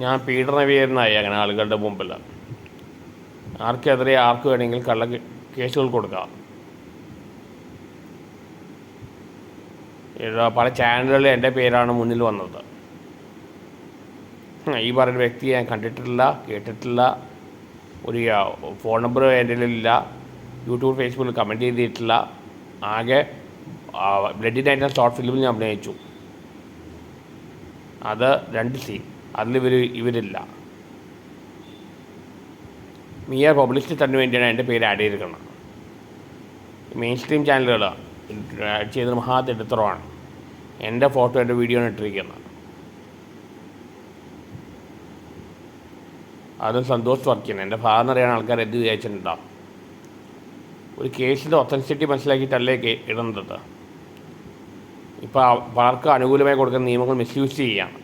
ഞാൻ പീഡനവീരനായി അങ്ങനെ ആളുകളുടെ മുമ്പിൽ ആർക്കെതിരെ ആർക്ക് വേണമെങ്കിൽ കള്ള കേസുകൾ കൊടുക്കാം. പല ചാനലുകളിൽ എന്റെ പേരാണ് മുന്നിൽ വന്നത്. ഈ പറയുന്ന വ്യക്തിയെ ഞാൻ കണ്ടിട്ടില്ല കേട്ടിട്ടില്ല. ഒരു ഫോൺ നമ്പർ എന്റെ ഇല്ല യൂട്യൂബ് ഫേസ്ബുക്കിൽ കമന്റ് ചെയ്തിട്ടില്ല. ആകെ നൈറ്റ് ഷോർട്ട് ഫിലിമിൽ ഞാൻ അഭിനയിച്ചു. അത് രണ്ട് സീൻ അതിലിവർ ഇവരില്ല. മിയ തന്നു വേണ്ടിയാണ് എന്റെ പേര് ആഡ് ചെയ്തിരിക്കുന്നത്. മെയിൻ സ്ട്രീം ചാനലുകൾ ചെയ്തത് മഹാതെടുത്തറവാണ് എന്റെ ഫോട്ടോ എന്റെ വീഡിയോ ആണ് ഇട്ടിരിക്കുന്നത്. അതും സന്തോഷ് വർക്കിയാണ് എന്റെ ഭാഗം അറിയാൻ ആൾക്കാർ എന്ത് വിചാരിച്ചിട്ടുണ്ടാവും ഒരു കേസിന്റെ ഒത്തൻസിറ്റി മനസ്സിലാക്കിയിട്ടല്ലേ ഇടുന്നത്. ഇപ്പോൾ പലർക്കും അനുകൂലമായി കൊടുക്കുന്ന നിയമങ്ങൾ മിസ്യൂസ് ചെയ്യുകയാണ്.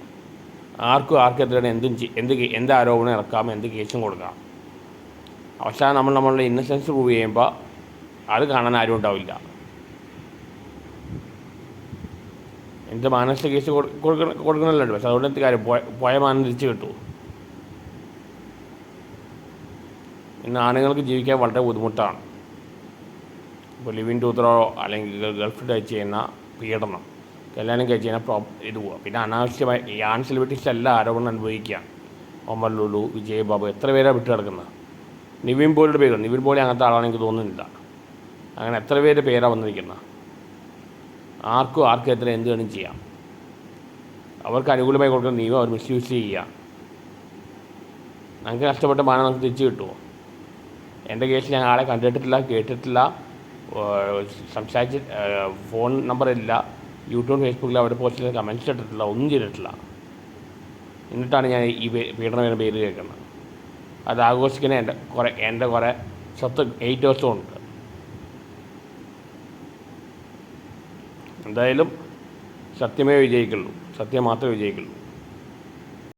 ആർക്കും ആർക്കെതിരാണ് എന്തും എന്ത് എന്ത് ആരോപണം ഇറക്കാം എന്ത് കേസും കൊടുക്കാം. അവസാനം നമ്മൾ നമ്മളുടെ ഇന്നസെൻസ് പ്രൂവ് ചെയ്യുമ്പോൾ അത് കാണാൻ ആരും ഉണ്ടാവില്ല. എന്ത് മാനസിക കേസ് കൊടുക്കണം കൊടുക്കണ കൊടുക്കണമല്ലോ. പക്ഷെ അതുകൊണ്ട് കാര്യം? പോയ മാനം തിരിച്ചു കിട്ടൂ ഇന്ന് ആണുങ്ങൾക്ക് ജീവിക്കാൻ വളരെ ബുദ്ധിമുട്ടാണ്. ഇപ്പോൾ ലിവിൻ ടൂത്തറോ അല്ലെങ്കിൽ ഗൾഫിൽ ചെയ്യുന്ന പീഡനം. കല്യാണം കഴിച്ച് ചെയ്യുന്ന പ്രോ ഇത് പോവുക പിന്നെ അനാവശ്യമായി ഈ ആൺ സെലിബ്രിറ്റീസ് എല്ലാം ആരോപണം അനുഭവിക്കുകയാണ് ഒമർ ലുലു വിജയ് ബാബു എത്ര പേരാണ് വിട്ടു കിടക്കുന്നത്? നിവിൻ പോളിയുടെ പേര് നിവിൻ പോളി അങ്ങനത്തെ ആളാണ് എനിക്ക് തോന്നുന്നില്ല. അങ്ങനെ എത്ര പേര് പേരാണ് വന്നിരിക്കുന്നത്? ആർക്കും ആർക്കും എത്ര എന്ത് വേണം ചെയ്യാം. അവർക്ക് അനുകൂലമായി കൊടുക്കുന്ന നിയമം അവർ മിസ്യൂസ് ചെയ്യുക. നമുക്ക് കഷ്ടപ്പെട്ട മാനം നമുക്ക് തിരിച്ചു കിട്ടുമോ? എന്റെ കേസിൽ ഞാൻ ആളെ കണ്ടിട്ടില്ല കേട്ടിട്ടില്ല സംസാരിച്ച് ഫോൺ നമ്പറില്ല യൂട്യൂബ് ഫേസ്ബുക്കിൽ പോസ്റ്റ് ചെയ്ത കമന്റ്സ് ഇട്ടിട്ടില്ല ഒന്നും ചെയ്തിട്ടില്ല. എന്നിട്ടാണ് ഞാൻ ഈ പീഡനം എന്ന പേര് കേൾക്കുന്നത്. അത് ആഘോഷിക്കുന്ന എന്റെ കുറേ എന്റെ കുറേ സ്വത്ത് ദിവസവും ഉണ്ട്. എന്തായാലും സത്യമേ വിജയിക്കുള്ളൂ. സത്യം മാത്രമേ വിജയിക്കുള്ളൂ.